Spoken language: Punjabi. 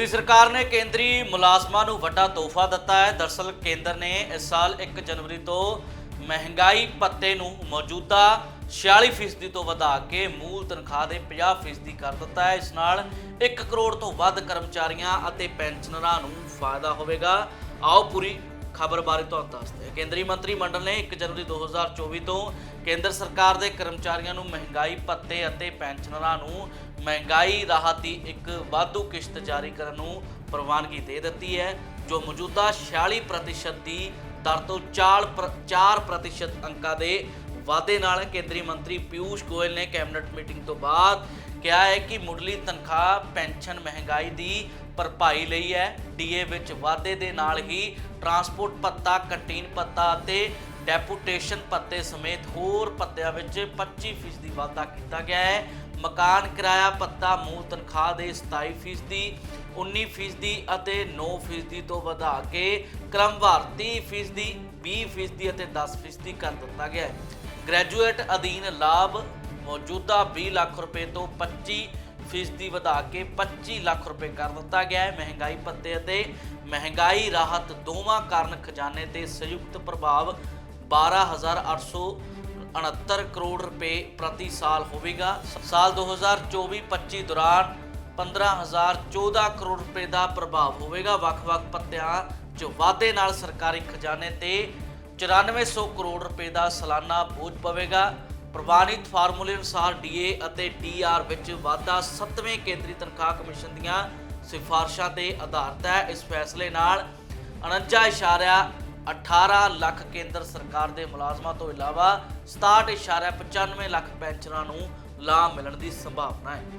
ਮੋਦੀ ਸਰਕਾਰ ਨੇ ਕੇਂਦਰੀ ਮੁਲਾਜ਼ਮਾਂ ਨੂੰ ਵੱਡਾ ਤੋਹਫਾ ਦਿੱਤਾ ਹੈ। ਦਰਸਲ ਕੇਂਦਰ ਨੇ ਇਸ ਸਾਲ 1 ਜਨਵਰੀ ਤੋਂ ਮਹਿੰਗਾਈ ਭੱਤੇ ਨੂੰ ਮੌਜੂਦਾ 46% ਤੋਂ ਵਧਾ ਕੇ ਮੂਲ ਤਨਖਾਹ ਦੇ 50% ਕਰ ਦਿੱਤਾ ਹੈ। ਇਸ ਨਾਲ 1 ਕਰੋੜ ਤੋਂ ਵੱਧ ਕਰਮਚਾਰੀਆਂ ਅਤੇ ਪੈਨਸ਼ਨਰਾਂ ਨੂੰ ਫਾਇਦਾ ਹੋਵੇਗਾ। ਆਓ ਪੂਰੀ ਖਬਰ ਬਾਰੇ ਤੁਹਾਨੂੰ ਦੱਸਦੇ ਹਾਂ ਕੇਂਦਰੀ ਮੰਤਰੀ ਮੰਡਲ ਨੇ 1 ਜਨਵਰੀ 2024 ਤੋਂ ਕੇਂਦਰ ਸਰਕਾਰ ਦੇ ਕਰਮਚਾਰੀਆਂ ਨੂੰ ਮਹਿੰਗਾਈ ਭੱਤੇ ਅਤੇ ਪੈਨਸ਼ਨਰਾਂ ਨੂੰ ਮਹਿੰਗਾਈ ਰਾਹਤ ਦੀ ਇੱਕ ਵਾਧੂ ਕਿਸ਼ਤ ਜਾਰੀ ਕਰਨ ਨੂੰ ਪ੍ਰਵਾਨਗੀ ਦੇ ਦਿੱਤੀ ਹੈ, ਜੋ ਮੌਜੂਦਾ 46% ਦੀ ਦਰ ਤੋਂ 4% ਅੰਕਾਂ ਦੇ ਵਾਧੇ ਨਾਲ ਕੇਂਦਰੀ ਮੰਤਰੀ ਪਿਊਸ਼ ਗੋਇਲ ਨੇ ਕੈਬਨਿਟ ਮੀਟਿੰਗ ਤੋਂ ਬਾਅਦ ਕਿਹਾ ਹੈ ਕਿ ਮੁੱਢਲੀ ਤਨਖਾਹ, ਪੈਨਸ਼ਨ ਮਹਿੰਗਾਈ ਦੀ ਭਰਪਾਈ ਲਈ ਹੈ। ਡੀਏ ਵਿੱਚ ਵਾਧੇ ਦੇ ਨਾਲ ਹੀ ਟਰਾਂਸਪੋਰਟ ਪੱਤਾ ਕੰਟੀਨ ਪੱਤਾ ਅਤੇ ਡੈਪੂਟੇਸ਼ਨ ਪੱਤੇ ਸਮੇਤ ਹੋਰ ਪੱਤਿਆਂ ਵਿੱਚ 25% ਦੀ ਵਾਧਾ ਕੀਤਾ ਗਿਆ ਹੈ। ਮਕਾਨ ਕਿਰਾਇਆ ਪੱਤਾ ਮੂਲ ਤਨਖਾਹ ਦੇ 27% ਦੀ 19% ਅਤੇ 9% ਤੋਂ ਵਧਾ ਕੇ ਕ੍ਰਮਵਾਰ 30% ਦੀ 20% ਅਤੇ 10% ਕਰ ਦਿੱਤਾ ਗਿਆ ਹੈ। ਗ੍ਰੈਜੂਏਟ ਅਧੀਨ ਲਾਭ ਮੌਜੂਦਾ 20 ਲੱਖ ਰੁਪਏ ਤੋਂ 25 ਫੀਸਦੀ ਵਧਾ ਕੇ 25 ਲੱਖ ਰੁਪਏ ਕਰ ਦਿੱਤਾ ਗਿਆ ਹੈ। ਮਹਿੰਗਾਈ ਭੱਤੇ ਅਤੇ ਮਹਿੰਗਾਈ ਰਾਹਤ ਦੋਵਾਂ ਕਾਰਨ ਖਜ਼ਾਨੇ ਤੇ ਸੰਯੁਕਤ ਪ੍ਰਭਾਵ 12869 ਕਰੋੜ ਰੁਪਏ ਪ੍ਰਤੀ ਸਾਲ ਹੋਵੇਗਾ। ਸਾਲ 2024-25 ਦੌਰਾਨ 15014 ਕਰੋੜ ਰੁਪਏ ਦਾ ਪ੍ਰਭਾਵ ਹੋਵੇਗਾ। ਵੱਖ-ਵੱਖ ਪੱਤਿਆਂ 'ਚ ਵਾਧੇ ਨਾਲ ਸਰਕਾਰੀ ਖਜ਼ਾਨੇ ਤੇ 9400 ਕਰੋੜ ਰੁਪਏ ਦਾ ਸਾਲਾਨਾ ਬੋਝ ਪਵੇਗਾ। ਪ੍ਰਵਾਨਿਤ ਫਾਰਮੂਲੇ ਅਨੁਸਾਰ ਡੀਏ ਅਤੇ ਡੀਆਰ ਵਿੱਚ ਵਾਧਾ 7ਵੇਂ ਕੇਂਦਰੀ ਤਨਖਾਹ ਕਮਿਸ਼ਨ ਦੀਆਂ ਸਿਫਾਰਸ਼ਾਂ ਤੇ ਆਧਾਰਿਤ ਹੈ। ਇਸ ਫੈਸਲੇ ਨਾਲ 49.18 ਲੱਖ ਕੇਂਦਰ ਸਰਕਾਰ ਦੇ ਮੁਲਾਜ਼ਮਾਂ ਤੋਂ ਇਲਾਵਾ 67.95 ਲੱਖ ਪੈਨਸ਼ਨਰਾਂ ਨੂੰ ਲਾਭ ਮਿਲਣ ਦੀ ਸੰਭਾਵਨਾ ਹੈ।